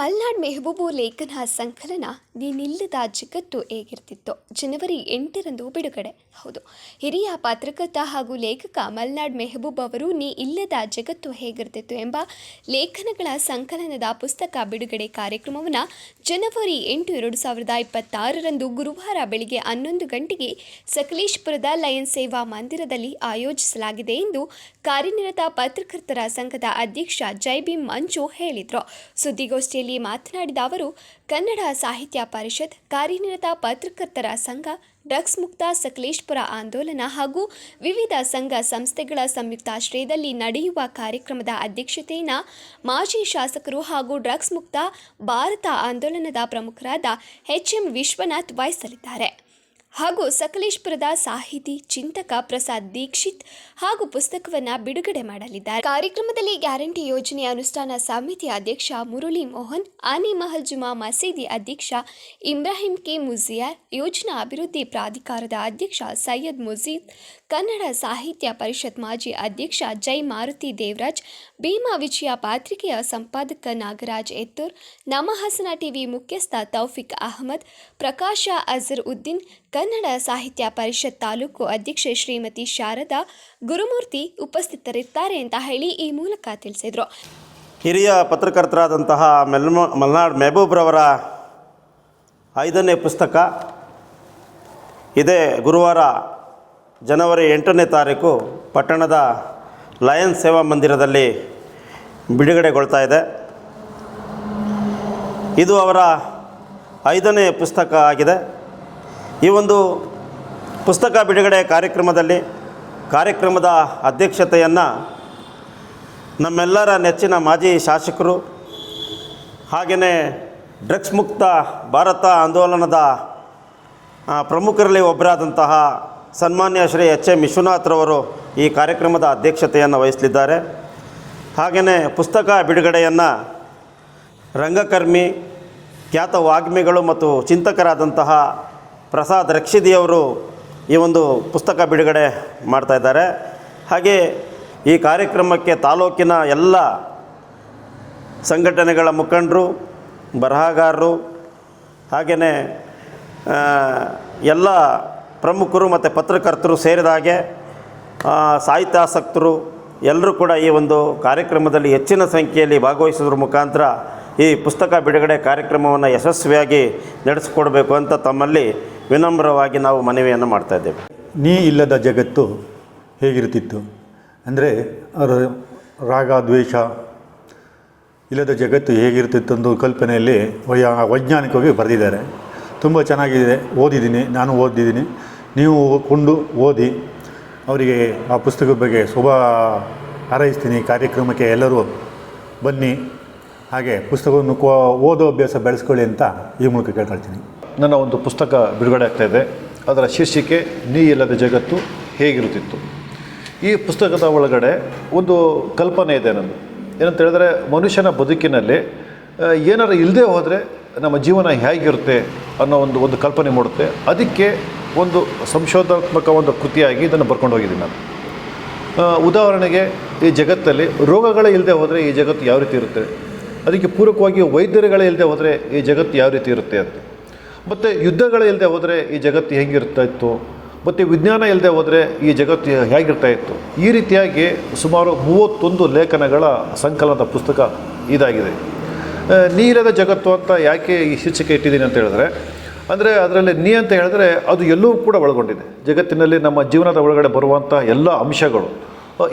ಮಲ್ನಾಡ್ ಮೆಹಬೂಬು ಲೇಖನ ಸಂಕಲನ ನೀನಿಲ್ಲದ ಜಗತ್ತು ಹೇಗಿರ್ತಿತ್ತು. ಜನವರಿ ಎಂಟರಂದು ಬಿಡುಗಡೆ. ಹೌದು, ಹಿರಿಯ ಪತ್ರಕರ್ತ ಹಾಗೂ ಲೇಖಕ ಮಲ್ನಾಡ್ ಮೆಹಬೂಬ್ ಅವರು ನೀ ಇಲ್ಲದ ಜಗತ್ತು ಹೇಗಿರ್ತಿತ್ತು ಎಂಬ ಲೇಖನಗಳ ಸಂಕಲನದ ಪುಸ್ತಕ ಬಿಡುಗಡೆ ಕಾರ್ಯಕ್ರಮವನ್ನು ಜನವರಿ ಎಂಟು ಎರಡು ಸಾವಿರದ ಇಪ್ಪತ್ತಾರರಂದು ಗುರುವಾರ ಬೆಳಗ್ಗೆ ಹನ್ನೊಂದು ಗಂಟೆಗೆ ಸಕಲೇಶ್ಪುರದ ಲಯನ್ ಸೇವಾ ಮಂದಿರದಲ್ಲಿ ಆಯೋಜಿಸಲಾಗಿದೆ ಎಂದು ಕಾರ್ಯನಿರತ ಪತ್ರಕರ್ತರ ಸಂಘದ ಅಧ್ಯಕ್ಷ ಜೈಬಿ ಮಂಜು ಹೇಳಿದರು. ಸುದ್ದಿಗೋಷ್ಠಿಯಲ್ಲಿ ಮಾತನಾಡಿದ ಅವರು, ಕನ್ನಡ ಸಾಹಿತ್ಯ ಪರಿಷತ್, ಕಾರ್ಯನಿರತ ಪತ್ರಕರ್ತರ ಸಂಘ, ಡ್ರಗ್ಸ್ ಮುಕ್ತ ಸಕಲೇಶ್ಪುರ ಆಂದೋಲನ ಹಾಗೂ ವಿವಿಧ ಸಂಘ ಸಂಸ್ಥೆಗಳ ಸಂಯುಕ್ತಾಶ್ರಯದಲ್ಲಿ ನಡೆಯುವ ಕಾರ್ಯಕ್ರಮದ ಅಧ್ಯಕ್ಷತೆಯನ್ನು ಮಾಜಿ ಶಾಸಕರು ಹಾಗೂ ಡ್ರಗ್ಸ್ ಮುಕ್ತ ಭಾರತ ಆಂದೋಲನದ ಪ್ರಮುಖರಾದ ಎಚ್ ಎಂ ವಿಶ್ವನಾಥ್ ವಹಿಸಲಿದ್ದಾರೆ. ಹಾಗೂ ಸಕಲೇಶ್ಪುರದ ಸಾಹಿತಿ, ಚಿಂತಕ ಪ್ರಸಾದ್ ದೀಕ್ಷಿತ್ ಹಾಗೂ ಪುಸ್ತಕವನ್ನು ಬಿಡುಗಡೆ ಮಾಡಲಿದ್ದಾರೆ. ಕಾರ್ಯಕ್ರಮದಲ್ಲಿ ಗ್ಯಾರಂಟಿ ಯೋಜನೆ ಅನುಷ್ಠಾನ ಸಮಿತಿ ಅಧ್ಯಕ್ಷ ಮುರುಳಿ ಮೋಹನ್, ಆನಿ ಮಹಲ್ ಜುಮಾ ಮಸೀದಿ ಅಧ್ಯಕ್ಷ ಇಬ್ರಾಹಿಂ ಕೆ ಮುಜಿಯಾರ್, ಯೋಜನಾ ಅಭಿವೃದ್ಧಿ ಪ್ರಾಧಿಕಾರದ ಅಧ್ಯಕ್ಷ ಸೈಯದ್ ಮುಜೀದ್ ಕನ್ನಡ ಸಾಹಿತ್ಯ ಪರಿಷತ್ ಮಾಜಿ ಅಧ್ಯಕ್ಷ ಜೈ ಮಾರುತಿ ದೇವರಾಜ್, ಭೀಮಾ ವಿಜಯ ಪಾತ್ರಿಕೆಯ ಸಂಪಾದಕ ನಾಗರಾಜ್ ಎತ್ತೂರ್ ನಮ್ಮ ಹಾಸನ ಟಿವಿ ಮುಖ್ಯಸ್ಥ ತೌಫಿಕ್ ಅಹಮದ್, ಪ್ರಕಾಶ ಅಜರ್ ಉದ್ದೀನ್ ಕನ್ನಡ ಸಾಹಿತ್ಯ ಪರಿಷತ್ ತಾಲೂಕು ಅಧ್ಯಕ್ಷೆ ಶ್ರೀಮತಿ ಶಾರದಾ ಗುರುಮೂರ್ತಿ ಉಪಸ್ಥಿತರಿರ್ತಾರೆ ಅಂತ ಹೇಳಿ ಈ ಮೂಲಕ ತಿಳಿಸಿದರು. ಹಿರಿಯ ಪತ್ರಕರ್ತರಾದಂತಹ ಮೆಲ್ಮ, ಮಲ್ನಾಡ್ ಮೆಹಬೂಬ್ರವರ ಐದನೇ ಪುಸ್ತಕ. ಇದೇ ಗುರುವಾರ ಜನವರಿ ಎಂಟನೇ ತಾರೀಕು ಪಟ್ಟಣದ ಲಯನ್ ಸೇವಾ ಮಂದಿರದಲ್ಲಿ ಬಿಡುಗಡೆಗೊಳ್ತಾ ಇದೆ. ಇದು ಅವರ ಐದನೇ ಪುಸ್ತಕ ಆಗಿದೆ. ಈ ಒಂದು ಪುಸ್ತಕ ಬಿಡುಗಡೆ ಕಾರ್ಯಕ್ರಮದಲ್ಲಿ ಕಾರ್ಯಕ್ರಮದ ಅಧ್ಯಕ್ಷತೆಯನ್ನು ನಮ್ಮೆಲ್ಲರ ನೆಚ್ಚಿನ ಮಾಜಿ ಶಾಸಕರು ಹಾಗೆಯೇ ಡ್ರಗ್ಸ್ ಮುಕ್ತ ಭಾರತ ಆಂದೋಲನದ ಪ್ರಮುಖರಲ್ಲಿ ಒಬ್ಬರಾದಂತಹ ಸನ್ಮಾನ್ಯ ಶ್ರೀ ಎಚ್ ಎ ವಿಶ್ವನಾಥ್ರವರು ಈ ಕಾರ್ಯಕ್ರಮದ ಅಧ್ಯಕ್ಷತೆಯನ್ನು ವಹಿಸಲಿದ್ದಾರೆ. ಹಾಗೆಯೇ ಪುಸ್ತಕ ಬಿಡುಗಡೆಯನ್ನು ರಂಗಕರ್ಮಿ, ಖ್ಯಾತ ವಾಗ್ಮಿಗಳು ಮತ್ತು ಚಿಂತಕರಾದಂತಹ ಪ್ರಸಾದ್ ರಕ್ಷಿದಿಯವರು ಈ ಒಂದು ಪುಸ್ತಕ ಬಿಡುಗಡೆ ಮಾಡ್ತಾ ಇದ್ದಾರೆ. ಹಾಗೆ ಈ ಕಾರ್ಯಕ್ರಮಕ್ಕೆ ತಾಲೂಕಿನ ಎಲ್ಲ ಸಂಘಟನೆಗಳ ಮುಖಂಡರು, ಬರಹಗಾರರು, ಹಾಗೆಯೇ ಎಲ್ಲ ಪ್ರಮುಖರು ಮತ್ತು ಪತ್ರಕರ್ತರು ಸೇರಿದ ಹಾಗೆ ಸಾಹಿತ್ಯಾಸಕ್ತರು ಎಲ್ಲರೂ ಕೂಡ ಈ ಒಂದು ಕಾರ್ಯಕ್ರಮದಲ್ಲಿ ಹೆಚ್ಚಿನ ಸಂಖ್ಯೆಯಲ್ಲಿ ಭಾಗವಹಿಸೋದ್ರ ಮುಖಾಂತರ ಈ ಪುಸ್ತಕ ಬಿಡುಗಡೆ ಕಾರ್ಯಕ್ರಮವನ್ನು ಯಶಸ್ವಿಯಾಗಿ ನಡೆಸಿಕೊಡಬೇಕು ಅಂತ ತಮ್ಮಲ್ಲಿ ವಿನಮ್ರವಾಗಿ ನಾವು ಮನವಿಯನ್ನು ಮಾಡ್ತಾ ಇದ್ದೇವೆ. ನೀ ಇಲ್ಲದ ಜಗತ್ತು ಹೇಗಿರ್ತಿತ್ತು ಅಂದರೆ ಅವರ ರಾಗ, ದ್ವೇಷ ಇಲ್ಲದ ಜಗತ್ತು ಹೇಗಿರ್ತಿತ್ತು ಅಂದು ಕಲ್ಪನೆಯಲ್ಲಿ ವೈ ವೈಜ್ಞಾನಿಕವಾಗಿ ಬರೆದಿದ್ದಾರೆ. ತುಂಬ ಚೆನ್ನಾಗಿದೆ, ಓದಿದ್ದೀನಿ, ನಾನು ಓದಿದ್ದೀನಿ. ನೀವು ಕೊಂಡು ಓದಿ, ಅವರಿಗೆ ಆ ಪುಸ್ತಕದ ಬಗ್ಗೆ ಶುಭ ಹಾರೈಸ್ತೀನಿ. ಕಾರ್ಯಕ್ರಮಕ್ಕೆ ಎಲ್ಲರೂ ಬನ್ನಿ. ಹಾಗೆ ಪುಸ್ತಕವನ್ನು ಓದೋ ಅಭ್ಯಾಸ ಬೆಳೆಸ್ಕೊಳ್ಳಿ ಅಂತ ಈ ಮೂಲಕ ಕೇಳ್ಕೊಳ್ತೀನಿ ನನ್ನ ಒಂದು ಪುಸ್ತಕ ಬಿಡುಗಡೆ ಆಗ್ತಾ ಇದೆ. ಅದರ ಶೀರ್ಷಿಕೆ, ನೀ ಇಲ್ಲದ ಜಗತ್ತು ಹೇಗಿರುತ್ತಿತ್ತು? ಈ ಪುಸ್ತಕದ ಒಳಗಡೆ ಒಂದು ಕಲ್ಪನೆ ಇದೆ ನಂದು ಏನಂತ ಹೇಳಿದ್ರೆ, ಮನುಷ್ಯನ ಬದುಕಿನಲ್ಲಿ ಏನಾರು ಇಲ್ಲದೆ ಹೋದರೆ ನಮ್ಮ ಜೀವನ ಹೇಗಿರುತ್ತೆ ಅನ್ನೋ ಒಂದು ಒಂದು ಕಲ್ಪನೆ ಮೂಡುತ್ತೆ. ಅದಕ್ಕೆ ಒಂದು ಸಂಶೋಧನಾತ್ಮಕ ಒಂದು ಕೃತಿಯಾಗಿ ಇದನ್ನು ಬರ್ಕೊಂಡು ಹೋಗಿದ್ದೀನಿ ನಾನು. ಉದಾಹರಣೆಗೆ, ಈ ಜಗತ್ತಲ್ಲಿ ರೋಗಗಳೇ ಇಲ್ಲದೆ ಹೋದರೆ ಈ ಜಗತ್ತು ಯಾವ ರೀತಿ ಇರುತ್ತೆ? ಅದಕ್ಕೆ ಪೂರಕವಾಗಿ ವೈದ್ಯರುಗಳೇ ಇಲ್ಲದೆ ಹೋದರೆ ಈ ಜಗತ್ತು ಯಾವ ರೀತಿ ಇರುತ್ತೆ ಅಂತ. ಮತ್ತು ಯುದ್ಧಗಳ ಇಲ್ಲದೆ ಹೋದರೆ ಈ ಜಗತ್ತು ಹೇಗಿರ್ತಾ ಇತ್ತು? ಮತ್ತು ವಿಜ್ಞಾನ ಇಲ್ಲದೆ ಹೋದರೆ ಈ ಜಗತ್ತು ಹೇಗಿರ್ತಾ ಇತ್ತು? ಈ ರೀತಿಯಾಗಿ ಸುಮಾರು ಮೂವತ್ತೊಂದು ಲೇಖನಗಳ ಸಂಕಲನದ ಪುಸ್ತಕ ಇದಾಗಿದೆ. ನೀರದ ಜಗತ್ತು ಅಂತ ಯಾಕೆ ಈ ಶೀರ್ಷಿಕೆ ಇಟ್ಟಿದ್ದೀನಿ ಅಂತ ಹೇಳಿದ್ರೆ, ಅಂದರೆ ಅದರಲ್ಲಿ ನೀ ಅಂತ ಹೇಳಿದ್ರೆ ಅದು ಎಲ್ಲವೂ ಕೂಡ ಒಳಗೊಂಡಿದೆ. ಜಗತ್ತಿನಲ್ಲಿ ನಮ್ಮ ಜೀವನದ ಒಳಗಡೆ ಬರುವಂಥ ಎಲ್ಲ ಅಂಶಗಳು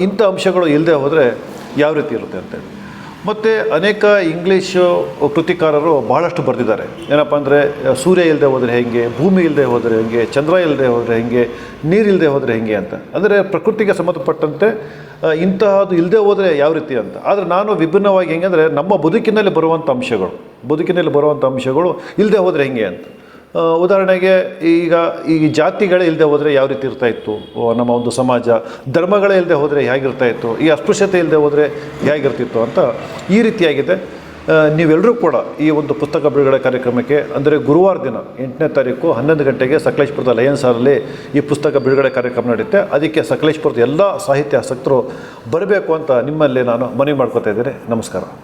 ಇಂಥ ಅಂಶಗಳು ಇಲ್ಲದೆ ಹೋದರೆ ಯಾವ ರೀತಿ ಇರುತ್ತೆ ಅಂತೇಳಿ ಮತ್ತು ಅನೇಕ ಇಂಗ್ಲೀಷು ಕೃತಿಕಾರರು ಬಹಳಷ್ಟು ಬರೆದಿದ್ದಾರೆ. ಏನಪ್ಪ ಅಂದರೆ, ಸೂರ್ಯ ಇಲ್ಲದೆ ಹೋದರೆ ಹೇಗೆ, ಭೂಮಿ ಇಲ್ಲದೆ ಹೋದರೆ ಹೇಗೆ, ಚಂದ್ರ ಇಲ್ಲದೆ ಹೋದರೆ ಹೇಗೆ ನೀರಿಲ್ಲದೆ ಹೋದರೆ ಹೇಗೆ ಅಂತ. ಅಂದರೆ ಪ್ರಕೃತಿಗೆ ಸಂಬಂಧಪಟ್ಟಂತೆ ಇಂತಹದ್ದು ಇಲ್ಲದೆ ಹೋದರೆ ಯಾವ ರೀತಿ ಅಂತ. ಆದರೆ ನಾನು ವಿಭಿನ್ನವಾಗಿ ಹೆಂಗೆ ಅಂದರೆ, ನಮ್ಮ ಬದುಕಿನಲ್ಲಿ ಬರುವಂಥ ಅಂಶಗಳು, ಬದುಕಿನಲ್ಲಿ ಬರುವಂಥ ಅಂಶಗಳು ಇಲ್ಲದೆ ಹೋದರೆ ಹೇಗೆ ಅಂತ. ಉದಾಹರಣೆಗೆ ಈಗ ಈ ಜಾತಿಗಳೇ ಇಲ್ಲದೆ ಹೋದರೆ ಯಾವ ರೀತಿ ಇರ್ತಾ ಇತ್ತು? ನಮ್ಮ ಒಂದು ಸಮಾಜ, ಧರ್ಮಗಳೇ ಇಲ್ಲದೆ ಹೋದರೆ ಹೇಗಿರ್ತಾ ಇತ್ತು? ಈ ಅಸ್ಪೃಶ್ಯತೆ ಇಲ್ಲದೆ ಹೋದರೆ ಹೇಗಿರ್ತಿತ್ತು ಅಂತ ಈ ರೀತಿಯಾಗಿದೆ. ನೀವೆಲ್ಲರೂ ಕೂಡ ಈ ಒಂದು ಪುಸ್ತಕ ಬಿಡುಗಡೆ ಕಾರ್ಯಕ್ರಮಕ್ಕೆ, ಅಂದರೆ ಗುರುವಾರ ದಿನ, ಎಂಟನೇ ತಾರೀಕು ಹನ್ನೊಂದು ಗಂಟೆಗೆ ಸಕಲೇಶ್ಪುರದ ಲಯನ್ಸ್ ಹಾಲಲ್ಲಿ ಈ ಪುಸ್ತಕ ಬಿಡುಗಡೆ ಕಾರ್ಯಕ್ರಮ ನಡೆಯುತ್ತೆ. ಅದಕ್ಕೆ ಸಕಲೇಶ್ಪುರದ ಎಲ್ಲ ಸಾಹಿತ್ಯ ಆಸಕ್ತರು ಬರಬೇಕು ಅಂತ ನಿಮ್ಮಲ್ಲಿ ನಾನು ಮನವಿ ಮಾಡ್ಕೋತಾ ಇದ್ದೀನಿ. ನಮಸ್ಕಾರ.